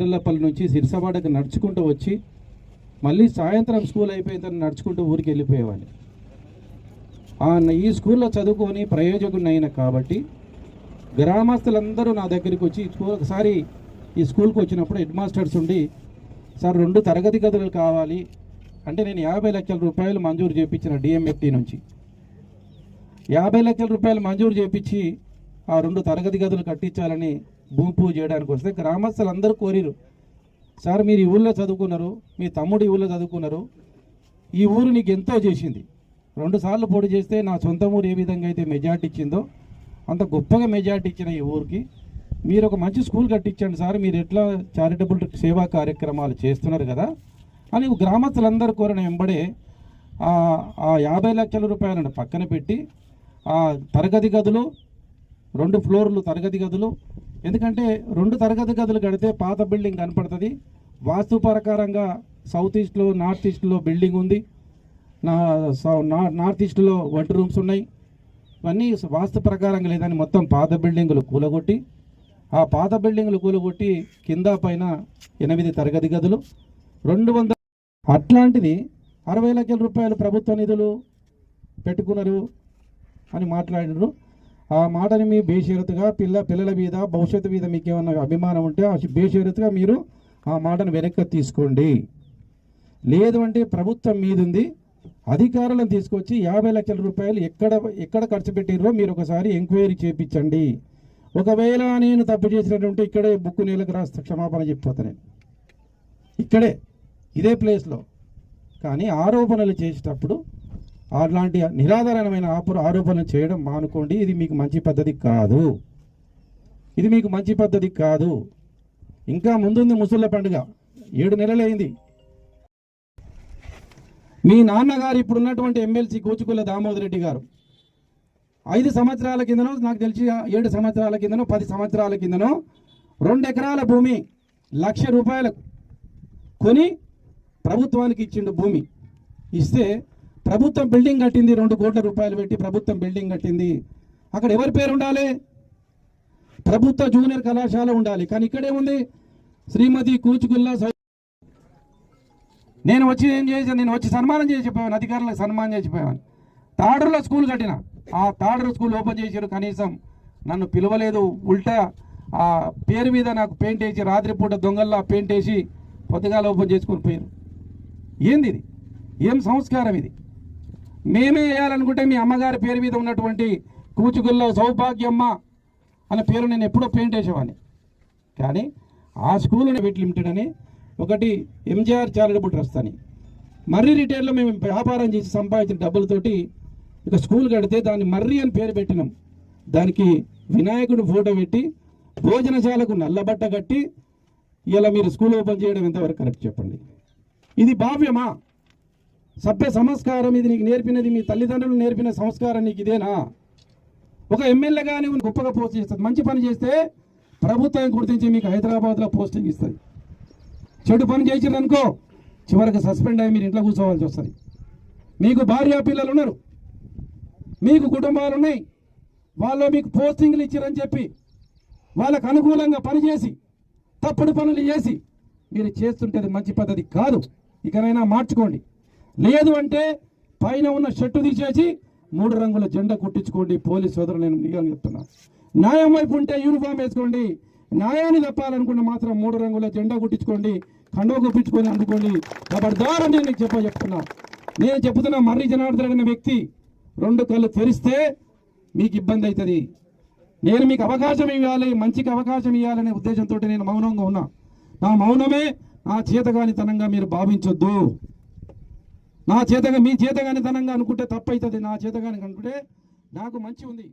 నేరళ్ళపల్లి నుంచి సిరిసవాడకు నడుచుకుంటూ వచ్చి మళ్ళీ సాయంత్రం స్కూల్ అయిపోయిన నడుచుకుంటూ ఊరికి వెళ్ళిపోయేవాడిని. ఆ ఈ స్కూల్లో చదువుకొని ప్రయోజకుడినైన కాబట్టి గ్రామస్తులందరూ నా దగ్గరికి వచ్చి స్కూల్ ఒకసారి ఈ స్కూల్కి వచ్చినప్పుడు హెడ్ మాస్టర్స్ ఉండి సార్ రెండు తరగతి గదులు కావాలి. అంటే నేను యాభై లక్షల రూపాయలు మంజూరు చేయించిన డిఎంఎఫ్టీ నుంచి. యాభై లక్షల రూపాయలు మంజూరు చేయించి ఆ రెండు తరగతి గదులు కట్టించాలని భూమి పూజ చేయడానికి వస్తే గ్రామస్తులందరూ కోరిరు. సార్ మీరు ఈ ఊళ్ళో చదువుకున్నారు మీ తమ్ముడు ఈ ఊళ్ళో చదువుకున్నారు ఈ ఊరు నీకు ఎంతో చేసింది. రెండు సార్లు పోటీ చేస్తే నా సొంత ఊరు ఏ విధంగా అయితే మెజార్టీ ఇచ్చిందో అంత గొప్పగా మెజార్టీ ఇచ్చిన ఈ ఊరికి మీరు ఒక మంచి స్కూల్ కట్టించండి సార్ మీరు ఎట్లా చారిటబుల్ సేవా కార్యక్రమాలు చేస్తున్నారు కదా అని గ్రామస్తులందరూ కోరిన వెంబడే ఆ ఆ యాభై లక్షల రూపాయలను పక్కన పెట్టి ఆ తరగతి గదులు రెండు ఫ్లోర్లు తరగతి గదులు. ఎందుకంటే రెండు తరగతి గదులు కడితే పాత బిల్డింగ్ కనపడుతుంది. వాస్తు ప్రకారంగా సౌత్ ఈస్ట్లో నార్త్ ఈస్ట్లో బిల్డింగ్ ఉంది. నా సౌ- నార్త్ ఈస్ట్లో వంట రూమ్స్ ఉన్నాయి. ఇవన్నీ వాస్తు ప్రకారంగా లేదని మొత్తం పాత బిల్డింగులు కూలగొట్టి ఆ పాత బిల్డింగులు కూలగొట్టి కింద పైన ఎనిమిది తరగతి గదులు. రెండు వందల అట్లాంటిది అరవై లక్షల రూపాయలు ప్రభుత్వ నిధులు పెట్టుకున్నారు అని మాట్లాడినారు. ఆ మాటని మీ బేషరతుగా పిల్ల పిల్లల మీద భవిష్యత్తు మీద మీకు ఏమన్నా అభిమానం ఉంటే ఆ బేషరతుగా మీరు ఆ మాటను వెనక్కి తీసుకోండి. లేదు అంటే ప్రభుత్వం మీదుంది అధికారులను తీసుకొచ్చి యాభై లక్షల రూపాయలు ఎక్కడ ఎక్కడ ఖర్చు పెట్టిర్రో మీరు ఒకసారి ఎంక్వైరీ చేయించండి ఒకవేళ నేను తప్పు చేసినటువంటి ఇక్కడే బుక్ నీళ్ళకి రాస్తా క్షమాపణ చెప్పిపోతా నేను. ఇక్కడే ఇదే ప్లేస్లో కానీ ఆరోపణలు చేసేటప్పుడు అలాంటి నిరాధారణమైన ఆపు ఆరోపణలు చేయడం మానుకోండి. ఇది మీకు మంచి పద్ధతి కాదు. ఇది మీకు మంచి పద్ధతి కాదు. ఇంకా ముందుంది ముసళ్ళ పండుగ. ఏడు నెలలైంది మీ నాన్నగారు ఇప్పుడున్నటువంటి ఎమ్మెల్సీ కూచుకుల దామోదర్ రెడ్డి గారు. ఐదు సంవత్సరాల కిందనో నాకు తెలిసి ఏడు సంవత్సరాల కిందనో పది సంవత్సరాల కిందనో రెండు ఎకరాల భూమి లక్ష రూపాయలకు కొని ప్రభుత్వానికి ఇచ్చిండు భూమి. ఇస్తే ప్రభుత్వం బిల్డింగ్ కట్టింది రెండు కోట్ల రూపాయలు పెట్టి ప్రభుత్వం బిల్డింగ్ కట్టింది. అక్కడ ఎవరి పేరు ఉండాలి? ప్రభుత్వ జూనియర్ కళాశాల ఉండాలి. కానీ ఇక్కడేముంది శ్రీమతి కూచుగుల్లా నేను వచ్చి ఏం చేశాను నేను వచ్చి సన్మానం చేసి అధికారులకు సన్మానం చేసి తాడర్లో స్కూల్ కట్టిన. ఆ తాడర్ స్కూల్ ఓపెన్ చేశారు. కనీసం నన్ను పిలవలేదు. ఉల్టా ఆ పేరు మీద నాకు పెయింట్ వేసి రాత్రిపూట దొంగల్లా పెయింట్ వేసి పొద్దుగాల ఓపెన్ చేసుకుని పోయారు. ఏంది ఇది? ఏం సంస్కారం ఇది? మేమే వేయాలనుకుంటే మీ అమ్మగారి పేరు మీద ఉన్నటువంటి కూచుగుల్లో సౌభాగ్యమ్మ అనే పేరు నేను ఎప్పుడో పెయింట్ వేసేవాడిని. కానీ ఆ స్కూల్ పెట్టి లిమిటెడ్ అని ఒకటి ఎంజీఆర్ చారిటబుల్ ట్రస్ట్ అని. మర్రి రిటైర్లో మేము వ్యాపారం చేసి సంపాదించిన డబ్బులతోటి ఇక స్కూల్ కడితే దాన్ని మర్రి అని పేరు పెట్టినాం. దానికి వినాయకుడు ఫోటో పెట్టి భోజనశాలకు నల్లబట్ట కట్టి ఇలా మీరు స్కూల్ ఓపెన్ చేయడం ఎంతవరకు కరెక్ట్ చెప్పండి. ఇది భావ్యమా? సభ్య సంస్కారం ఇది నీకు నేర్పినది మీ తల్లిదండ్రులు నేర్పిన సంస్కారం నీకు ఇదేనా? ఒక ఎమ్మెల్యేగా నువ్వు గొప్పగా పోస్ట్ చేస్తుంది. మంచి పని చేస్తే ప్రభుత్వం గుర్తించి మీకు హైదరాబాద్లో పోస్టింగ్ ఇస్తుంది. చెడు పని చేసిందనుకో అనుకో చివరికి సస్పెండ్ అయ్యి మీరు ఇంట్లో కూర్చోవాల్సి వస్తుంది. మీకు భార్య పిల్లలు ఉన్నారు. మీకు కుటుంబాలు ఉన్నాయి. వాళ్ళు మీకు పోస్టింగ్లు ఇచ్చారని చెప్పి వాళ్ళకు అనుకూలంగా పనిచేసి తప్పుడు పనులు చేసి మీరు చేస్తుంటే మంచి పద్ధతి కాదు. ఇకనైనా మార్చుకోండి. లేదు అంటే పైన ఉన్న షర్టు తీసేసి మూడు రంగుల జెండా కుట్టించుకోండి పోలీస్ సోదరులు నేను నిజంగా చెప్తున్నా. న్యాయం వైపు ఉంటే యూనిఫామ్ వేసుకోండి. న్యాయాన్ని తప్పాలనుకుంటే మాత్రం మూడు రంగుల జెండా కుట్టించుకోండి. కండవ కుప్పించుకొని అనుకోండి ఖబర్దార్ అని నేను చెప్ప చెప్తున్నా. నేను చెప్తున్నా మర్రి జనార్దన్ అనే వ్యక్తి రెండు కళ్ళు తెరిస్తే మీకు ఇబ్బంది అవుతుంది. నేను మీకు అవకాశం ఇవ్వాలి మంచికి అవకాశం ఇవ్వాలనే ఉద్దేశంతో నేను మౌనంగా ఉన్నా. నా మౌనమే నా చేతగానితనంగా మీరు భావించొద్దు. నా చేతగా మీ చేతగానితనంగా అనుకుంటే తప్పైతుంది. నా చేతగాని అనుకుంటే నాకు మంచి ఉంది.